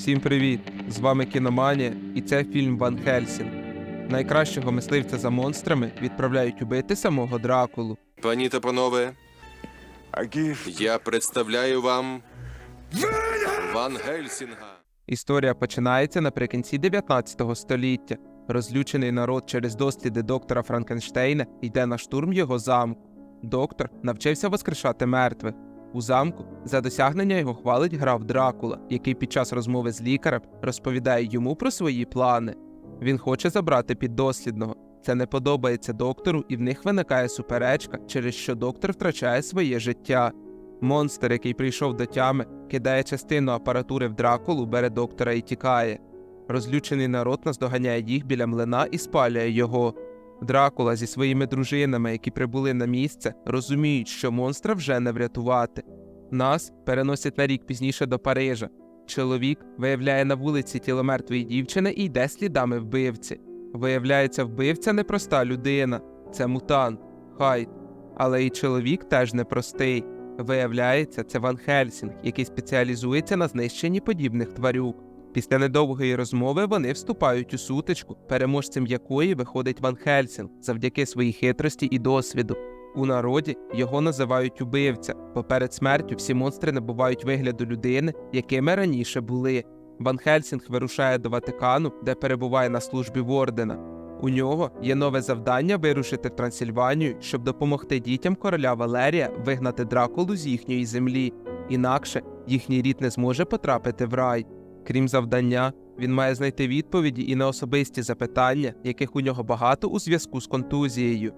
Всім привіт! З вами Кіноманія, і це фільм Ван Хельсінг. Найкращого мисливця за монстрами відправляють убити самого Дракулу. Пані та панове, я представляю вам Ван Гельсінга. Історія починається наприкінці 19 століття. Розлючений народ через досліди доктора Франкенштейна йде на штурм його замку. Доктор навчився воскрешати мертвих. У замку за досягнення його хвалить граф Дракула, який під час розмови з лікарем розповідає йому про свої плани. Він хоче забрати піддослідного. Це не подобається доктору, і в них виникає суперечка, через що доктор втрачає своє життя. Монстр, який прийшов до тями, кидає частину апаратури в Дракулу, бере доктора і тікає. Розлючений народ наздоганяє їх біля млина і спалює його. Дракула зі своїми дружинами, які прибули на місце, розуміють, що монстра вже не врятувати. Нас переносять на рік пізніше до Парижа. Чоловік виявляє на вулиці тіло мертвої дівчини і йде слідами вбивці. Виявляється, вбивця непроста людина, це мутант, хайт. Але і чоловік теж непростий. Виявляється, це Ван Хельсінг, який спеціалізується на знищенні подібних тварюк. Після недовгої розмови вони вступають у сутичку, переможцем якої виходить Ван Хельсінг завдяки своїй хитрості і досвіду. У народі його називають убивця, бо перед смертю всі монстри набувають вигляду людини, якими раніше були. Ван Хельсінг вирушає до Ватикану, де перебуває на службі в ордена. У нього є нове завдання вирушити в Трансильванію, щоб допомогти дітям короля Валерія вигнати Дракулу з їхньої землі. Інакше їхній рід не зможе потрапити в рай. Крім завдання, він має знайти відповіді і на особисті запитання, яких у нього багато у зв'язку з контузією.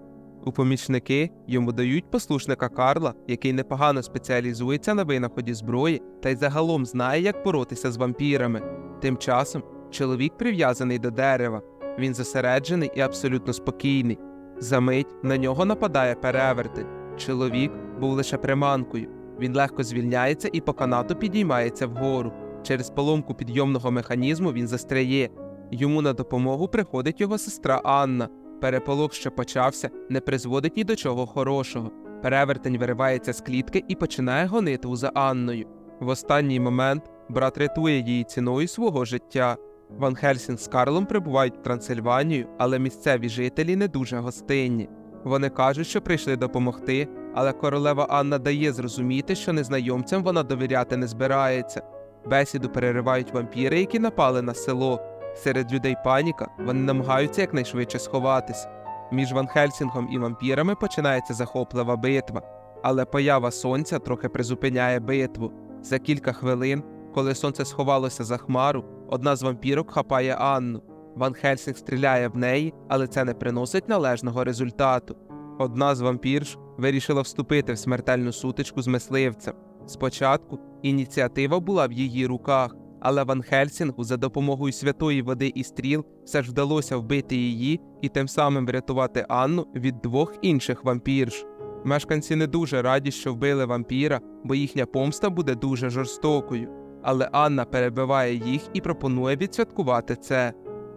У помічники йому дають послушника Карла, який непогано спеціалізується на винаході зброї та й загалом знає, як боротися з вампірами. Тим часом чоловік прив'язаний до дерева. Він зосереджений і абсолютно спокійний. Замить на нього нападає перевертень. Чоловік був лише приманкою. Він легко звільняється і по канату підіймається вгору. Через поломку підйомного механізму він застряє. Йому на допомогу приходить його сестра Анна. Переполох, що почався, не призводить ні до чого хорошого. Перевертень виривається з клітки і починає гонити за Анною. В останній момент брат рятує її ціною свого життя. Ван Хельсінг з Карлом прибувають в Трансильванію, але місцеві жителі не дуже гостинні. Вони кажуть, що прийшли допомогти, але королева Анна дає зрозуміти, що незнайомцям вона довіряти не збирається. Бесіду переривають вампіри, які напали на село. Серед людей паніка, вони намагаються якнайшвидше сховатись. Між Ван Хельсінгом і вампірами починається захоплива битва, але поява сонця трохи призупиняє битву. За кілька хвилин, коли сонце сховалося за хмару, одна з вампірок хапає Анну. Ван Хельсінг стріляє в неї, але це не приносить належного результату. Одна з вампірш вирішила вступити в смертельну сутичку з мисливцем. Спочатку ініціатива була в її руках, але Ван Хельсінгу за допомогою святої води і стріл все ж вдалося вбити її і тим самим врятувати Анну від двох інших вампірш. Мешканці не дуже раді, що вбили вампіра, бо їхня помста буде дуже жорстокою. Але Анна перебиває їх і пропонує відсвяткувати це.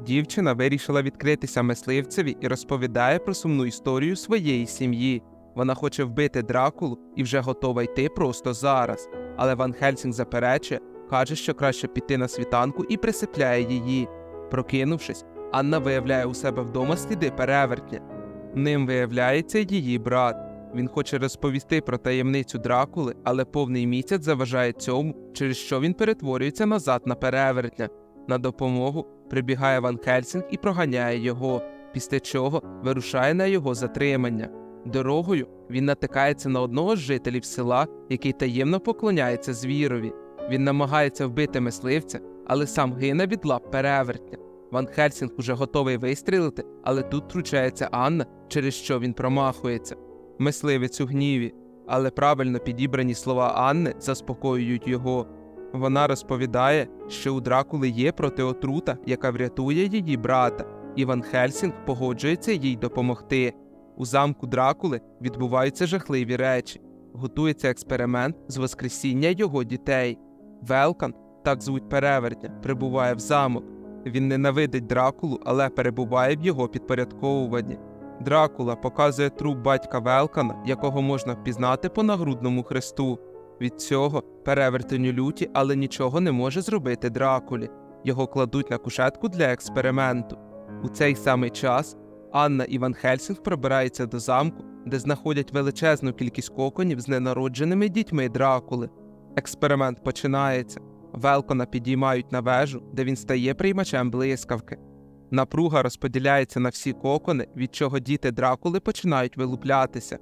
Дівчина вирішила відкритися мисливцеві і розповідає про сумну історію своєї сім'ї. Вона хоче вбити Дракулу і вже готова йти просто зараз. Але Ван Хельсінг заперечує, каже, що краще піти на світанку і присипляє її. Прокинувшись, Анна виявляє у себе вдома сліди перевертня. Ним виявляється її брат. Він хоче розповісти про таємницю Дракули, але повний місяць заважає цьому, через що він перетворюється назад на перевертня. На допомогу прибігає Ван Хельсінг і проганяє його, після чого вирушає на його затримання. Дорогою він натикається на одного з жителів села, який таємно поклоняється звірові. Він намагається вбити мисливця, але сам гине від лап перевертня. Ван Хельсінг уже готовий вистрілити, але тут втручається Анна, через що він промахується. Мисливець у гніві, але правильно підібрані слова Анни заспокоюють його. Вона розповідає, що у Дракули є протиотрута, яка врятує її брата, і Ван Хельсінг погоджується їй допомогти. У замку Дракули відбуваються жахливі речі. Готується експеримент з воскресіння його дітей. Велкан, так звуть перевертня, прибуває в замок. Він ненавидить Дракулу, але перебуває в його підпорядковуванні. Дракула показує труп батька Велкана, якого можна впізнати по нагрудному хресту. Від цього перевертень у люті, але нічого не може зробити Дракулі. Його кладуть на кушетку для експерименту. У цей самий час Анна і Ван Хельсінг пробираються до замку, де знаходять величезну кількість коконів з ненародженими дітьми Дракули. Експеримент починається. Велкона підіймають на вежу, де він стає приймачем блискавки. Напруга розподіляється на всі кокони, від чого діти Дракули починають вилуплятися.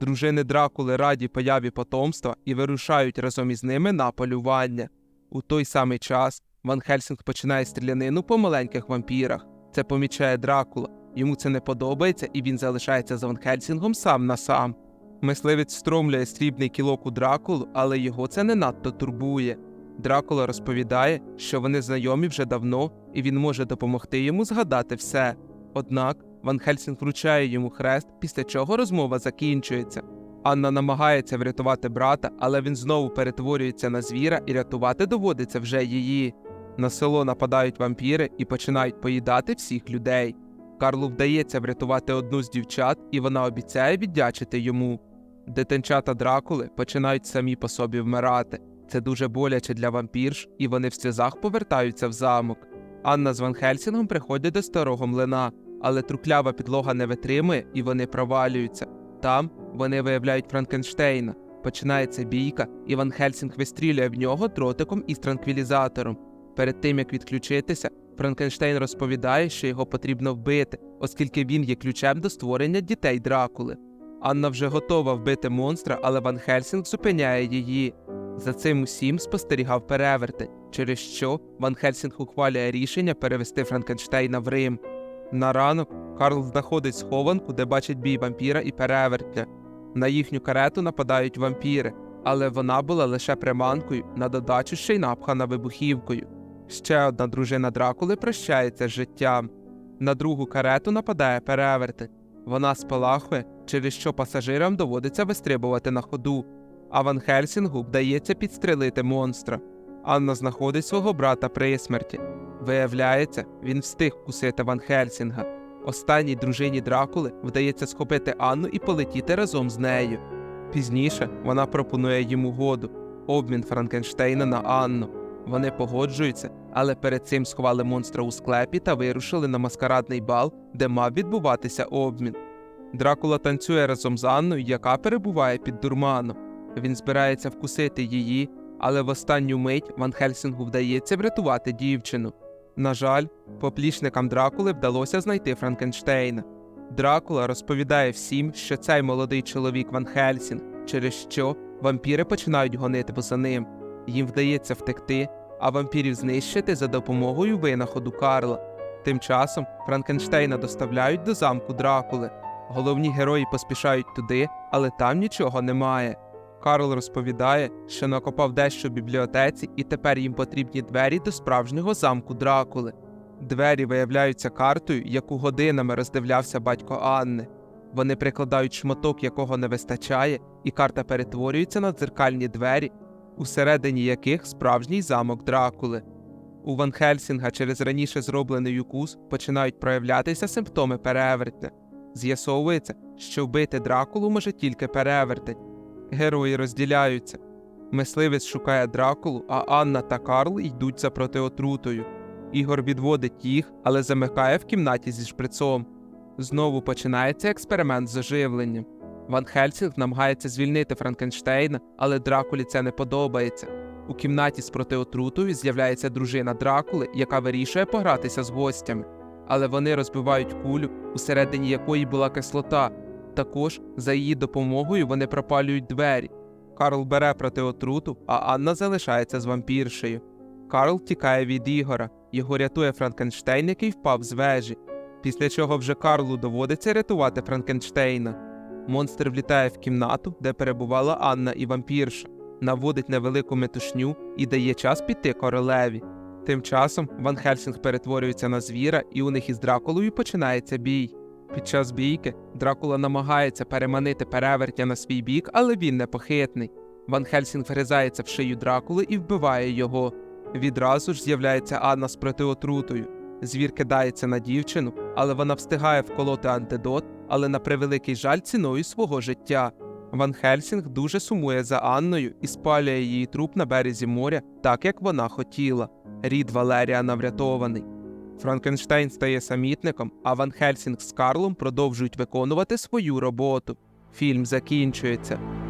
Дружини Дракули раді появі потомства і вирушають разом із ними на полювання. У той самий час Ван Хельсінг починає стрілянину по маленьких вампірах. Це помічає Дракула. Йому це не подобається, і він залишається з Ван Хельсінгом сам на сам. Мисливець стромлює срібний кілок у Дракулу, але його це не надто турбує. Дракула розповідає, що вони знайомі вже давно, і він може допомогти йому згадати все. Однак Ван Хельсінг вручає йому хрест, після чого розмова закінчується. Анна намагається врятувати брата, але він знову перетворюється на звіра, і рятувати доводиться вже її. На село нападають вампіри і починають поїдати всіх людей. Карлу вдається врятувати одну з дівчат, і вона обіцяє віддячити йому. Дитинчата Дракули починають самі по собі вмирати. Це дуже боляче для вампірш, і вони в сльозах повертаються в замок. Анна з Ван Хельсінгом приходять до старого млина, але труклява підлога не витримує і вони провалюються. Там вони виявляють Франкенштейна. Починається бійка, і Ван Хельсінг вистрілює в нього дротиком із транквілізатором. Перед тим як відключитися, Франкенштейн розповідає, що його потрібно вбити, оскільки він є ключем до створення дітей Дракули. Анна вже готова вбити монстра, але Ван Хельсінг зупиняє її. За цим усім спостерігав перевертень, через що Ван Хельсінг ухвалює рішення перевести Франкенштейна в Рим. На ранок Карл знаходить схованку, де бачить бій вампіра і перевертня. На їхню карету нападають вампіри, але вона була лише приманкою, на додачу ще й напхана вибухівкою. Ще одна дружина Дракули прощається з життям. На другу карету нападає перевертень. Вона спалахує, через що пасажирам доводиться вистрибувати на ходу, а Ван Хельсінгу вдається підстрелити монстра. Анна знаходить свого брата при смерті. Виявляється, він встиг кусити Ван Хельсінга. Останній дружині Дракули вдається схопити Анну і полетіти разом з нею. Пізніше вона пропонує йому году обмін Франкенштейна на Анну. Вони погоджуються, але перед цим сховали монстра у склепі та вирушили на маскарадний бал, де мав відбуватися обмін. Дракула танцює разом з Анною, яка перебуває під дурманом. Він збирається вкусити її, але в останню мить Ван Хельсінгу вдається врятувати дівчину. На жаль, поплічникам Дракули вдалося знайти Франкенштейна. Дракула розповідає всім, що цей молодий чоловік Ван Хельсінг, через що вампіри починають гонити за ним. Їм вдається втекти, а вампірів знищити за допомогою винаходу Карла. Тим часом Франкенштейна доставляють до замку Дракули. Головні герої поспішають туди, але там нічого немає. Карл розповідає, що накопав дещо в бібліотеці, і тепер їм потрібні двері до справжнього замку Дракули. Двері виявляються картою, яку годинами роздивлявся батько Анни. Вони прикладають шматок, якого не вистачає, і карта перетворюється на дзеркальні двері, усередині яких справжній замок Дракули. У Ван Хельсінга через раніше зроблений укус починають проявлятися симптоми перевертня. З'ясовується, що вбити Дракулу може тільки перевертень. Герої розділяються. Мисливець шукає Дракулу, а Анна та Карл йдуть за протиотрутою. Ігор відводить їх, але замикає в кімнаті зі шприцом. Знову починається експеримент з оживленням. Ван Хельсінг намагається звільнити Франкенштейна, але Дракулі це не подобається. У кімнаті з протиотрутою з'являється дружина Дракули, яка вирішує погратися з гостями. Але вони розбивають кулю, усередині якої була кислота. Також за її допомогою вони пропалюють двері. Карл бере протиотруту, а Анна залишається з вампіршею. Карл тікає від Ігора, його рятує Франкенштейн, який впав з вежі. Після чого вже Карлу доводиться рятувати Франкенштейна. Монстр влітає в кімнату, де перебувала Анна і вампірша, наводить невелику метушню і дає час піти королеві. Тим часом Ван Хельсінг перетворюється на звіра, і у них із Дракулою починається бій. Під час бійки Дракула намагається переманити перевертня на свій бік, але він непохитний. Ван Хельсінг врізається в шию Дракули і вбиває його. Відразу ж з'являється Анна з протиотрутою. Звір кидається на дівчину, але вона встигає вколоти антидот, але на превеликий жаль ціною свого життя. Ван Хельсінг дуже сумує за Анною і спалює її труп на березі моря, так як вона хотіла. Рід Валерія наврятований. Франкенштейн стає самітником, а Ван Хельсінг з Карлом продовжують виконувати свою роботу. Фільм закінчується.